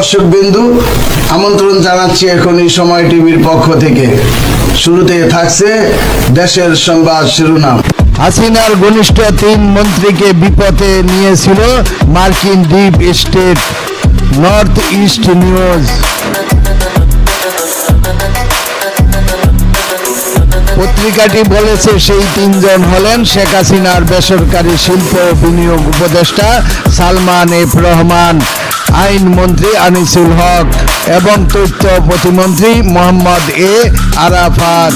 দর্শক বিন্দু, আমন্ত্রণ জানাচ্ছি এখন এই সময় টিভির পক্ষ থেকে। শুরুতে থাকছে দেশের সংবাদ শিরোনাম। হাসিনার ঘনিষ্ঠ তিন মন্ত্রীকে বিপদে নিয়েছিল মার্কিন deep state North East News. পত্রিকাটি বলেছে সেই তিনজন হলেন শেখ হাসিনার বেসরকারি শিল্প বিনিয়োগ উপদেষ্টা সালমান এফ রহমান আইনমন্ত্রী আনিসুল হক এবং তথ্য প্রতিমন্ত্রী মোহাম্মদ এ আরাফাত।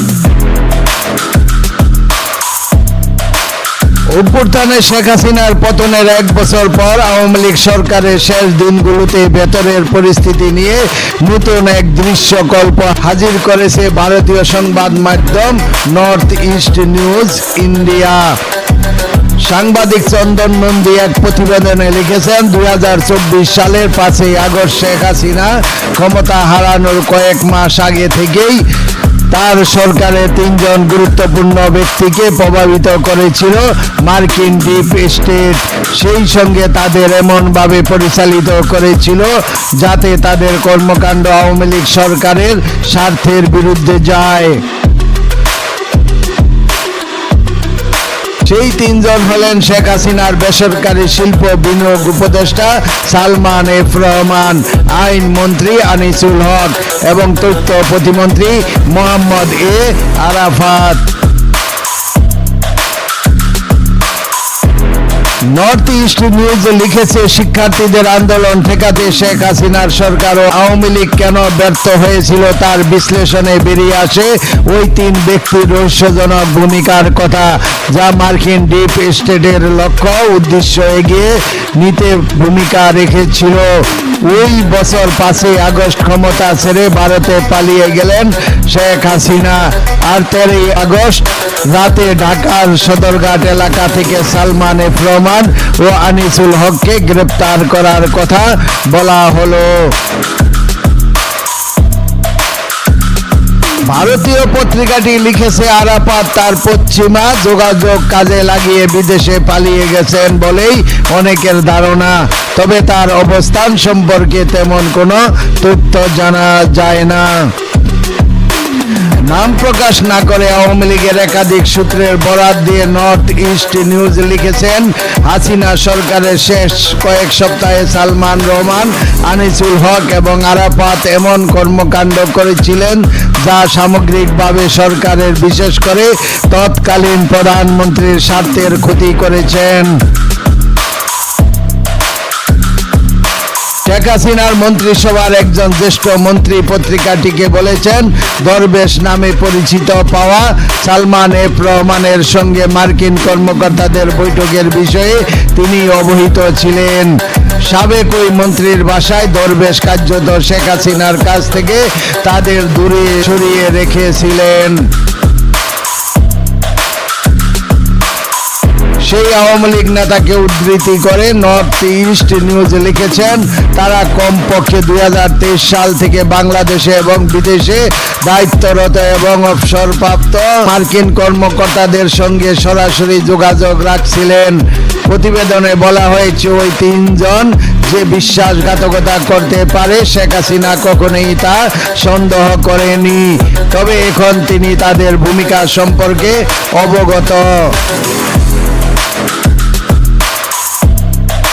অভ্যুত্থানে শেখ হাসিনার পতনের এক বছর পর আওয়ামী লীগ সরকারের শেষ দিনগুলোতে ভেতরের পরিস্থিতি নিয়ে নতুন এক দৃশ্যকল্প হাজির করেছে ভারতীয় সংবাদ মাধ্যম নর্থ ইস্ট নিউজ ইন্ডিয়া। সাংবাদিক চন্দন নন্দী এক প্রতিবেদনে লিখেছেন দু হাজার চব্বিশ সালের পাঁচই আগস্ট শেখ হাসিনা ক্ষমতা হারানোর কয়েক মাস আগে থেকেই তার সরকারের তিনজন গুরুত্বপূর্ণ ব্যক্তিকে প্রভাবিত করেছিল মার্কিন ডিপ স্টেট। সেই সঙ্গে তাদের এমনভাবে পরিচালিত করেছিল যাতে তাদের কর্মকাণ্ড আওয়ামী লীগ সরকারের স্বার্থের বিরুদ্ধে যায়। সেই তিনজন হলেন শেখ হাসিনার বেসরকারি শিল্প বিনিয়োগ উপদেষ্টা সালমান এফ রহমান আইনমন্ত্রী আনিসুল হক এবং তথ্য প্রতিমন্ত্রী Mohammad A Arafat. North East News লিখেছে, শিক্ষার্থীদের আন্দোলন ঠেকাতে শেখ হাসিনার সরকার ও আওয়ামী লীগ কেন ব্যর্থ হয়েছিল তার বিশ্লেষণে বেরিয়ে আসে ওই তিন ব্যক্তির রহস্যজনক ভূমিকার কথা, যা মার্কিন ডিপ স্টেটের লক্ষ্য উদ্দেশ্য এগিয়ে নিতে ভূমিকা রেখেছিল। ওই বছর পাঁচই আগস্ট ক্ষমতা ছেড়ে ভারতে পালিয়ে গেলেন শেখ হাসিনা। আর তেরোই আগস্ট রাতে ঢাকার সদরঘাট এলাকা থেকে সালমান এফ রহমান ও আনিসুল হককে গ্রেপ্তার করার কথা বলা হলো। ভারতীয় পত্রিকাটি লিখেছে আরাফাত, তার পশ্চিমা যোগাযোগ কাজে লাগিয়ে বিদেশে পালিয়ে গেছেন বলেই অনেকের ধারণা। তবে তার অবস্থান সম্পর্কে তেমন কোনো তথ্য জানা যায় না। নাম প্রকাশ না করে আওয়ামী লীগের একাধিক সূত্রের বরাত দিয়ে নর্থ ইস্ট নিউজ লিখেছেন, হাসিনা সরকারের শেষ কয়েক সপ্তাহে সালমান রহমান, আনিসুল হক এবং আরাফাত এমন কর্মকাণ্ড করেছিলেন যা সামগ্রিকভাবে সরকারের, বিশেষ করে তৎকালীন প্রধানমন্ত্রীর স্বার্থের ক্ষতি করেছেন। শেখ হাসিনার মন্ত্রিসভার একজন জ্যেষ্ঠ মন্ত্রী পত্রিকাটিকে বলেছেন, দরবেশ নামে পরিচিত পাওয়া সালমান এফ রহমানের সঙ্গে মার্কিন কর্মকর্তাদের বৈঠকের বিষয়ে তিনি অবহিত ছিলেন। সাবেক ওই মন্ত্রীর বাসায় দরবেশ কার্যত শেখ হাসিনার কাছ থেকে তাদের দূরে সরিয়ে রেখেছিলেন। সেই আওয়ামী লীগ নেতাকে উদ্ধৃতি করে নর্থ ইস্ট নিউজ লিখেছেন, তারা কমপক্ষে দু হাজার তেইশ সাল থেকে বাংলাদেশে এবং বিদেশে দায়িত্বরত এবং অবসরপ্রাপ্ত। মার্কিন কর্মকর্তাদের সঙ্গে সরাসরি যোগাযোগ রাখছিলেন। প্রতিবেদনে বলা হয়েছে, ওই তিনজন যে বিশ্বাসঘাতকতা করতে পারে, শেখ হাসিনা কখনোই তা সন্দেহ করেনি। তবে এখন তিনি তাদের ভূমিকা সম্পর্কে অবগত।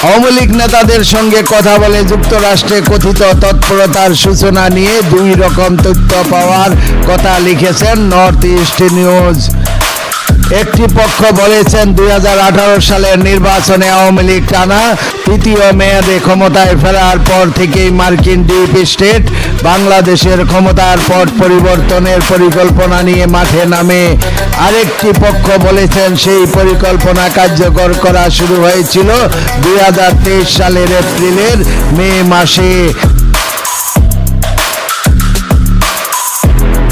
আওয়ামী নেতাদের সঙ্গে কথা বলে যুক্তরাষ্ট্রে কথিত তৎপরতার সূচনা নিয়ে দুই রকম তথ্য পাওয়ার কথা লিখেছেন নর্থ ইস্ট নিউজ। একটি পক্ষ বলেছেন দু হাজার আঠারো সালের নির্বাচনে আওয়ামী লীগ টানা, তৃতীয় মেয়াদে ক্ষমতায় ফেরার পর থেকেই মার্কিন ডিপ স্টেট বাংলাদেশের ক্ষমতার পট পরিবর্তনের পরিকল্পনা নিয়ে মাঠে নামে। আরেকটি পক্ষ বলেছেন সেই পরিকল্পনা কার্যকর করা শুরু হয়েছিল দুই হাজার তেইশ সালের এপ্রিলের মে মাসে।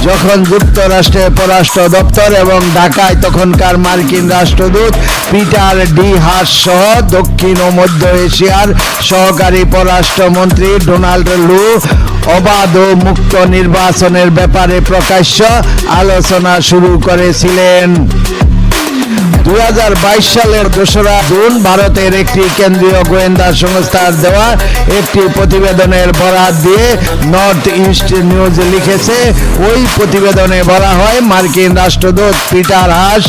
যখন যুক্তরাষ্ট্রের পররাষ্ট্র দপ্তর এবং ঢাকায় তখনকার মার্কিন রাষ্ট্রদূত পিটার ডি হাস সহ দক্ষিণ ও মধ্য এশিয়ার সহকারী পররাষ্ট্রমন্ত্রী ডোনাল্ড লু অবাধ ও মুক্ত নির্বাচনের ব্যাপারে প্রকাশ্য আলোচনা শুরু করেছিলেন। দু হাজার বাইশ সালের দোসরা জুন ভারতের একটি কেন্দ্রীয় গোয়েন্দা সংস্থার দেওয়া একটি প্রতিবেদনের বরাত দিয়ে নর্থ ইস্ট নিউজ লিখেছে। ওই প্রতিবেদনে বলা হয়, মার্কিন রাষ্ট্রদূত পিটার হাস,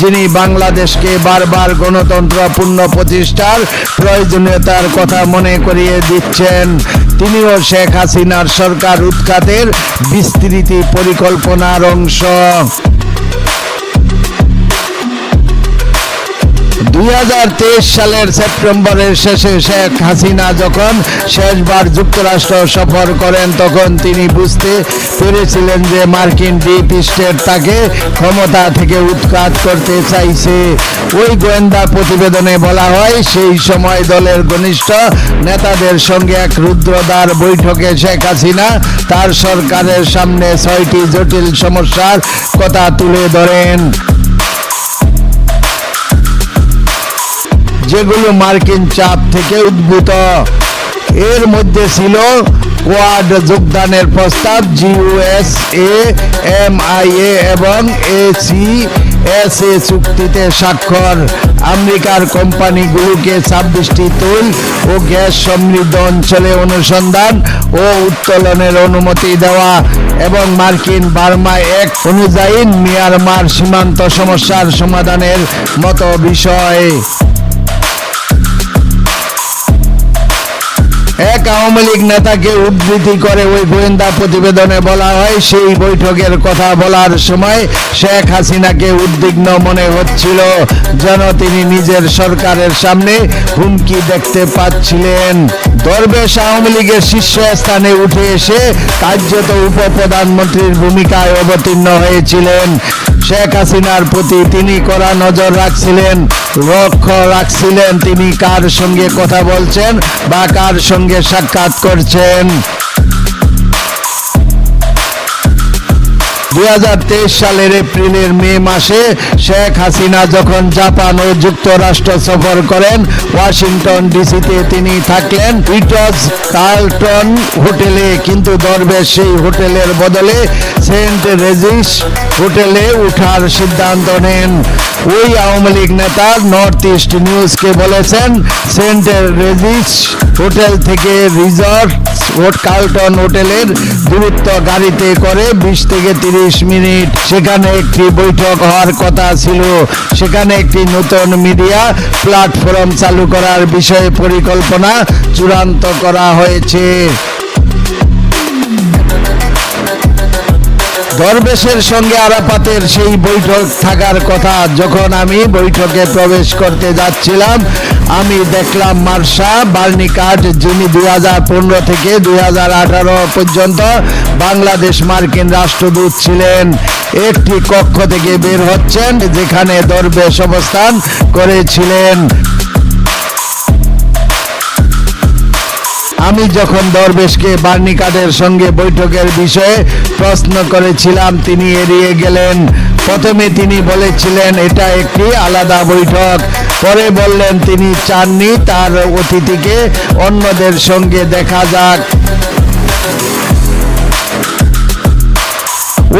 যিনি বাংলাদেশকে বারবার গণতন্ত্র পূর্ণ প্রতিষ্ঠার প্রয়োজনীয়তার কথা মনে করিয়ে দিচ্ছেন, তিনিও শেখ হাসিনার সরকার উৎখাতের বিস্তৃতি পরিকল্পনার অংশ। দু হাজার তেইশ সালের সেপ্টেম্বরের শেষে শেখ হাসিনা যখন শেষবার যুক্তরাষ্ট্র সফর করেন, তখন তিনি বুঝতে পেরেছিলেন যে মার্কিন ডিপ স্টেট তাকে ক্ষমতা থেকে উৎখাত করতে চাইছে। ওই গোয়েন্দা প্রতিবেদনে বলা হয়, সেই সময় দলের ঘনিষ্ঠ নেতাদের সঙ্গে এক রুদ্রদ্বার বৈঠকে শেখ হাসিনা তার সরকারের সামনে ছয়টি জটিল সমস্যার কথা তুলে ধরেন। যেগুলো মার্কিন চাপ থেকে উদ্ভূত। এর মধ্যে ছিল কোয়াড যোগদানের প্রস্তাব জিইউএস এ এমআইএ এবং এসি এস এ চুক্তিতে স্বাক্ষর। আমেরিকার কোম্পানিগুলোকে ছাব্বিশটি তৈল ও গ্যাস সমৃদ্ধ অঞ্চলে অনুসন্ধান ও উত্তোলনের অনুমতি দেওয়া এবং মার্কিন বার্মা এক অনুযায়ী মিয়ানমার সীমান্ত সমস্যার সমাধানের মতো বিষয়। এক আওয়ামী লীগ নেতাকে উদ্ধৃতি করে ওই গোয়েন্দা প্রতিবেদনে বলা হয়, সেই বৈঠকের কথা বলার সময় শেখ হাসিনাকে উদ্বিগ্ন মনে হচ্ছিল। যেন তিনি নিজের সরকারের সামনে হুমকি দেখতে পাচ্ছিলেন। দরবেশ আওয়ামী লীগের শীর্ষস্থানে উঠে এসে কার্যত উপপ্রধানমন্ত্রীর ভূমিকায় অবতীর্ণ হয়েছিলেন। শেখ হাসিনার প্রতি তিনি কড়া নজর রাখছিলেন লক্ষ্য রাখছিলেন। তিনি কার সঙ্গে কথা বলছেন বা কার সঙ্গে সাক্ষাৎ করছেন? দুই হাজার তেইশ সালের এপ্রিলের মে মাসে শেখ হাসিনা যখন জাপান ও যুক্তরাষ্ট্র সফর করেন, ওয়াশিংটন ডিসিতে তিনি থাকলেন। ইটস কার্লটন হোটেলে, কিন্তু দরবেশ সেই হোটেলের বদলে সেন্ট রেজিস হোটেলে ওঠার সিদ্ধান্ত নেন। ওই আওয়ামী লীগ নেতা নর্থ ইস্ট নিউজকে বলেছেন সেন্ট রেজিস হোটেল থেকে রিসর্ট কার্লটন হোটেলের দূরত্ব গাড়িতে করে বিশ থেকে তিরিশ মিনিট। সেখানে একটি বৈঠক হওয়ার কথা ছিল। সেখানে একটি নতুন মিডিয়া প্ল্যাটফর্ম চালু করার বিষয়ে পরিকল্পনা চূড়ান্ত করা হয়েছে। দরবেশের সঙ্গে আরাপাতের সেই বৈঠক থাকার কথা, যখন আমি বৈঠকে প্রবেশ করতে যাচ্ছিলাম, আমি দেখলাম মার্শা বার্নিকাট, যিনি দু হাজার পনেরো থেকে দু হাজার আঠারো পর্যন্ত বাংলাদেশ মার্কিন রাষ্ট্রদূত ছিলেন, একটি কক্ষ থেকে বের হচ্ছেন, যেখানে দরবেশ অবস্থান করেছিলেন। আমি যখন দরবেশকে বার্নিকাটের সঙ্গে বৈঠকের বিষয়ে প্রশ্ন করেছিলাম, তিনি এড়িয়ে গেলেন। প্রথমে তিনি বলেছিলেন, এটা একটি আলাদা বৈঠক। পরে বললেন, তিনি চাননি, তার অতিথিকে অন্যদের সঙ্গে দেখা যাক।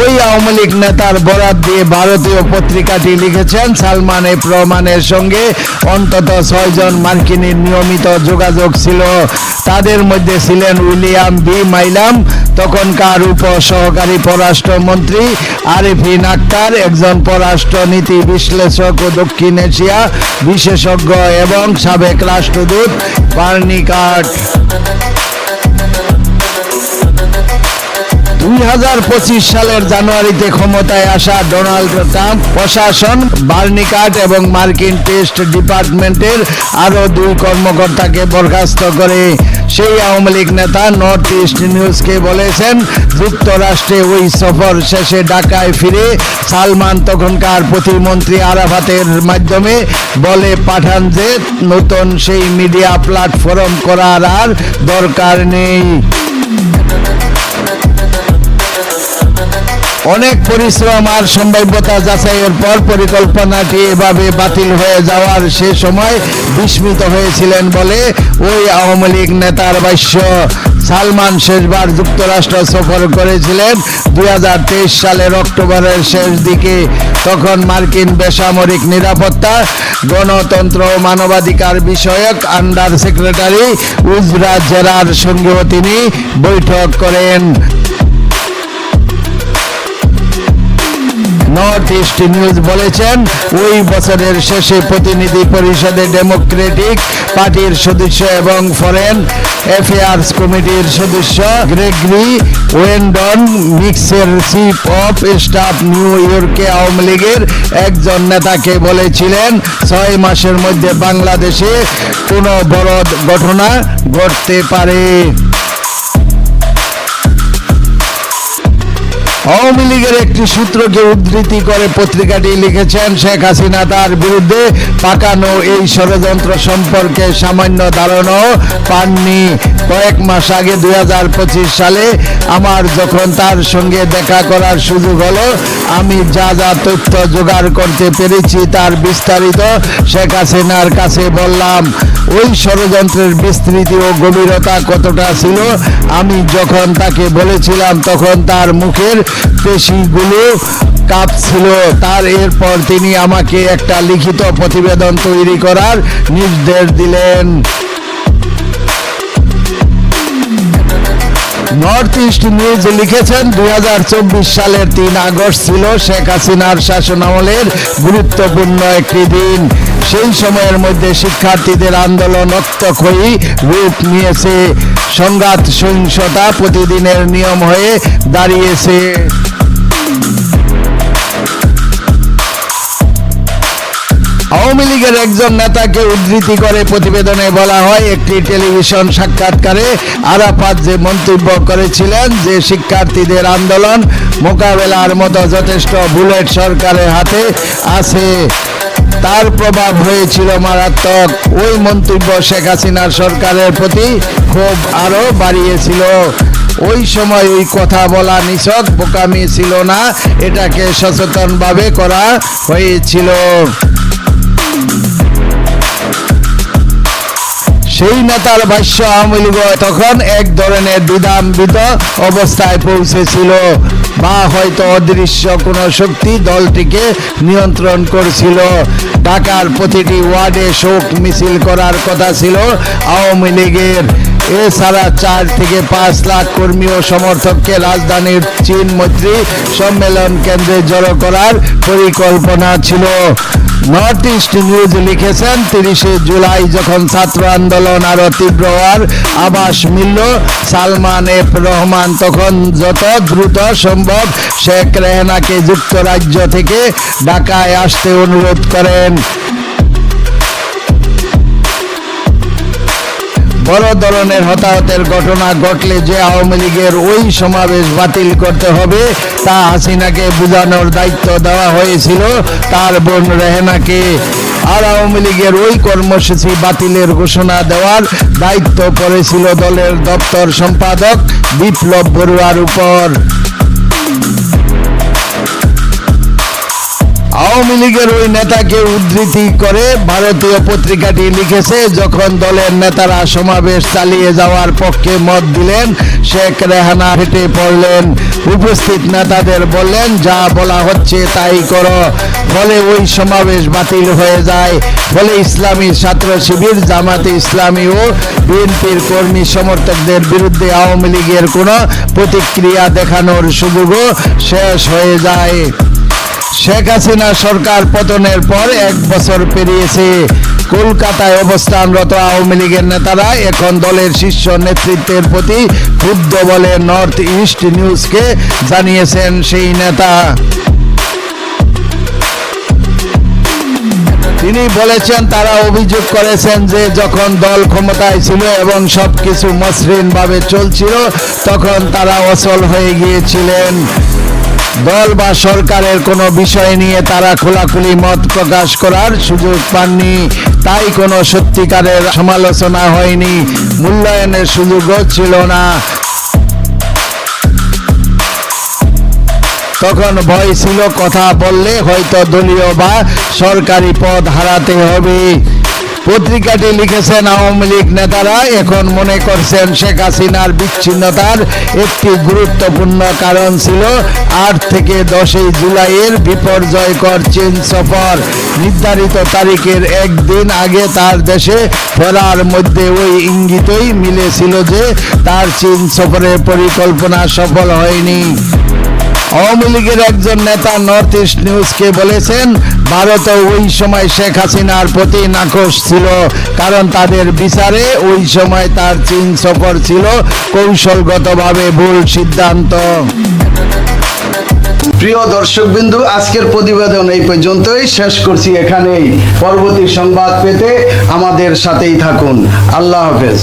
ওই আওয়ামী লীগ নেতার বরাত দিয়ে ভারতীয় পত্রিকাটি লিখেছেন সালমান এফ রহমানের সঙ্গে। অন্তত ছয়জন মার্কিনীর নিয়মিত যোগাযোগ ছিল। তাদের মধ্যে ছিলেন উইলিয়াম বি মাইলাম, তখনকার উপ সহকারী পররাষ্ট্রমন্ত্রী আরিফিন আক্তার, একজন পররাষ্ট্রনীতি বিশ্লেষক ও দক্ষিণ এশিয়া বিশেষজ্ঞ এবং সাবেক রাষ্ট্রদূত বার্নিকাট দুই হাজার পঁচিশ সালের জানুয়ারিতে ক্ষমতায় আসা ডোনাল্ড ট্রাম্প প্রশাসন বার্নিকাট এবং মার্কিন টেস্ট ডিপার্টমেন্টের আরও দুই কর্মকর্তাকে বরখাস্ত করে। সেই আওয়ামী লীগ নেতা নর্থ ইস্ট নিউজকে বলেছেন, যুক্তরাষ্ট্রে ওই সফর শেষে ঢাকায় ফিরে সালমান তখনকার প্রতিমন্ত্রী আরাফাতের মাধ্যমে বলে পাঠান যে, নতুন সেই মিডিয়া প্ল্যাটফর্ম করার আর দরকার নেই। অনেক পরিশ্রম আর সম্ভাব্যতা যাচাইয়ের পর পরিকল্পনাটি এভাবে বাতিল হয়ে যাওয়ার সে সময় বিস্মিত হয়েছিলেন বলে ওই আওয়ামী লীগ নেতার ভাষ্য। সালমান শেষবার যুক্তরাষ্ট্র সফর করেছিলেন দু হাজার তেইশ সালের অক্টোবরের শেষ দিকে। তখন মার্কিন বেসামরিক নিরাপত্তা, গণতন্ত্র ও মানবাধিকার বিষয়ক আন্ডার সেক্রেটারি উজরা জেরার সঙ্গেও তিনি বৈঠক করেন। নর্থ ইস্ট নিউজ বলেছেন, ওই বছরের শেষে প্রতিনিধি পরিষদে ডেমোক্রেটিক পার্টির সদস্য এবং ফরেন অ্যাফেয়ার্স কমিটির সদস্য গ্রেগরি ওয়েন্ডন মিক্সের চিফ অফ স্টাফ নিউ ইয়র্কে আওয়ামী লীগের একজন নেতাকে বলেছিলেন, ছয় মাসের মধ্যে বাংলাদেশে কোনো বড় ঘটনা ঘটতে পারে। আওয়ামী লীগের একটি সূত্রকে উদ্ধৃতি করে পত্রিকাটি লিখেছেন শেখ হাসিনা তার বিরুদ্ধে পাকানো এই ষড়যন্ত্র সম্পর্কে সামান্য ধারণাও পাননি। কয়েক মাস আগে দু হাজার পঁচিশ সালে আমার যখন তার সঙ্গে দেখা করার সুযোগ হলো, আমি যা যা তথ্য জোগাড় করতে পেরেছি তার বিস্তারিত শেখ হাসিনার কাছে বললাম, ওই ষড়যন্ত্রের বিস্তৃতি ও গভীরতা কতটা ছিল? আমি যখন তাকে বলেছিলাম, তখন তার মুখের পেশিগুলো কাঁপছিল। তার এরপর তিনি আমাকে একটা লিখিত প্রতিবেদন তৈরি করার নির্দেশ দিলেন। নর্থ ইস্ট নিউজ লিখেছেন, দুই হাজার চব্বিশ সালের তিন আগস্ট ছিল শেখ হাসিনার শাসনামলের গুরুত্বপূর্ণ একটি দিন। সেই সময়ের মধ্যে শিক্ষার্থীদের আন্দোলন রক্তক্ষয়ী রূপ নিয়েছে সংঘাত সহিংসতা প্রতিদিনের নিয়ম হয়ে দাঁড়িয়েছে। আওয়ামী লীগের একজন নেতাকে উদ্ধৃতি করে প্রতিবেদনে বলা হয়, একটি টেলিভিশন সাক্ষাৎকারে আরাফাত যে মন্তব্য করেছিলেন যে শিক্ষার্থীদের আন্দোলন মোকাবেলার মতো যথেষ্ট বুলেট সরকারের হাতে আছে। তার প্রভাব হয়েছিল মারাত্মক। ওই মন্তব্য শেখ হাসিনার সরকারের প্রতি ক্ষোভ আরও বাড়িয়েছিল। ওই সময় ওই কথা বলা নিছক বোকামি ছিল না। এটাকে সচেতনভাবে করা হয়েছিল। সেই নেতার ভাষ্য, আওয়ামী লীগ তখন এক ধরনের বিধাম্বিত অবস্থায় পৌঁছেছিল। বা হয়তো অদৃশ্য কোনো শক্তি দলটিকে নিয়ন্ত্রণ করছিল। ঢাকার প্রতিটি ওয়ার্ডে শোক মিছিল করার কথা ছিল আওয়ামী লীগের। এছাড়া চার থেকে পাঁচ লাখ কর্মী ও সমর্থককে রাজধানীর চীন মৈত্রী সম্মেলন কেন্দ্রে জড়ো করার পরিকল্পনা ছিল। নর্থ ইস্ট নিউজ লিখেছেন, তিরিশে জুলাই যখন ছাত্র আন্দোলন আরও তীব্র হওয়ার আভাস মিলল, সালমান এফ রহমান তখন যত দ্রুত সম্ভব শেখ রেহানাকে যুক্তরাজ্য থেকে ঢাকায় আসতে অনুরোধ করেন। বড় ধরনের হতাহতের ঘটনা ঘটলে যে আওয়ামী লীগের ওই সমাবেশ বাতিল করতে হবে, তা হাসিনাকে বোঝানোর দায়িত্ব দেওয়া হয়েছিল। তার বোন রেহেনাকে আর আওয়ামী লীগের ওই কর্মসূচি বাতিলের ঘোষণা দেওয়ার দায়িত্ব করেছিল দলের দপ্তর সম্পাদক বিপ্লব বড়ুয়ার উপর। আওয়ামী লীগের ওই নেতাকে উদ্ধৃতি করে ভারতীয় পত্রিকাটি লিখেছে, যখন দলের নেতারা সমাবেশ চালিয়ে যাওয়ার পক্ষে মত দিলেন, শেখ রেহানা হেঁটে পড়লেন। উপস্থিত নেতাদের বললেন, যা বলা হচ্ছে তাই করো। ফলে ওই সমাবেশ বাতিল হয়ে যায়। ফলে ইসলামী ছাত্র শিবির, জামাতে ইসলামী ও বিএনপির কর্মী সমর্থকদের বিরুদ্ধে আওয়ামী লীগের কোনো প্রতিক্রিয়া দেখানোর সুযোগও শেষ হয়ে যায়। শেখ হাসিনা সরকার পতনের পর এক বছর পেরিয়েছে। কলকাতায় অবস্থানরত আওয়ামী লীগের নেতারা এখন দলের শীর্ষ নেতৃত্বের প্রতি ক্ষুব্ধ বলে নর্থ ইস্ট নিউজকে জানিয়েছেন সেই নেতা। তিনি বলেছেন, তারা অভিযোগ করেছেন যে যখন দল ক্ষমতায় ছিল এবং সবকিছু মসৃণ ভাবে চলছিল, তখন তারা অচল হয়ে গিয়েছিলেন। দল বা সরকারের কোনো বিষয় নিয়ে তারা খোলাখুলি মত প্রকাশ করার সুযোগ পাননি। তাই কোনো সত্যিকারের সমালোচনা হয়নি। মূল্যায়নের সুযোগও ছিল না। তখন ভয় ছিল কথা বললে হয়তো দলীয় বা সরকারি পদ হারাতে হবে। পত্রিকাটি লিখেছেন আওয়ামী লীগ নেতারা। এখন মনে করছেন শেখ হাসিনার বিচ্ছিন্নতার একটি গুরুত্বপূর্ণ কারণ ছিল আট থেকে দশই জুলাইয়ের বিপর্যয়কর চীন সফর। নির্ধারিত তারিখের একদিন আগে তার দেশে ফেরার মধ্যে ওই ইঙ্গিতই মিলেছিল যে তার চীন সফরের পরিকল্পনা সফল হয়নি। আওয়ামী লীগের একজন নেতা নর্থ ইস্ট নিউজকে বলেছেন, ভারত ওই সময় শেখ হাসিনার প্রতি নাকশ ছিল, কারণ তাদের বিচারে ওই সময় তার চীন সফর ছিল কৌশলগতভাবে ভুল সিদ্ধান্ত। প্রিয় দর্শকবিন্দু, আজকের প্রতিবেদন এই পর্যন্তই। শেষ করছি এখানেই। পরবর্তী সংবাদ পেতে আমাদের সাথেই থাকুন। আল্লাহ হাফেজ।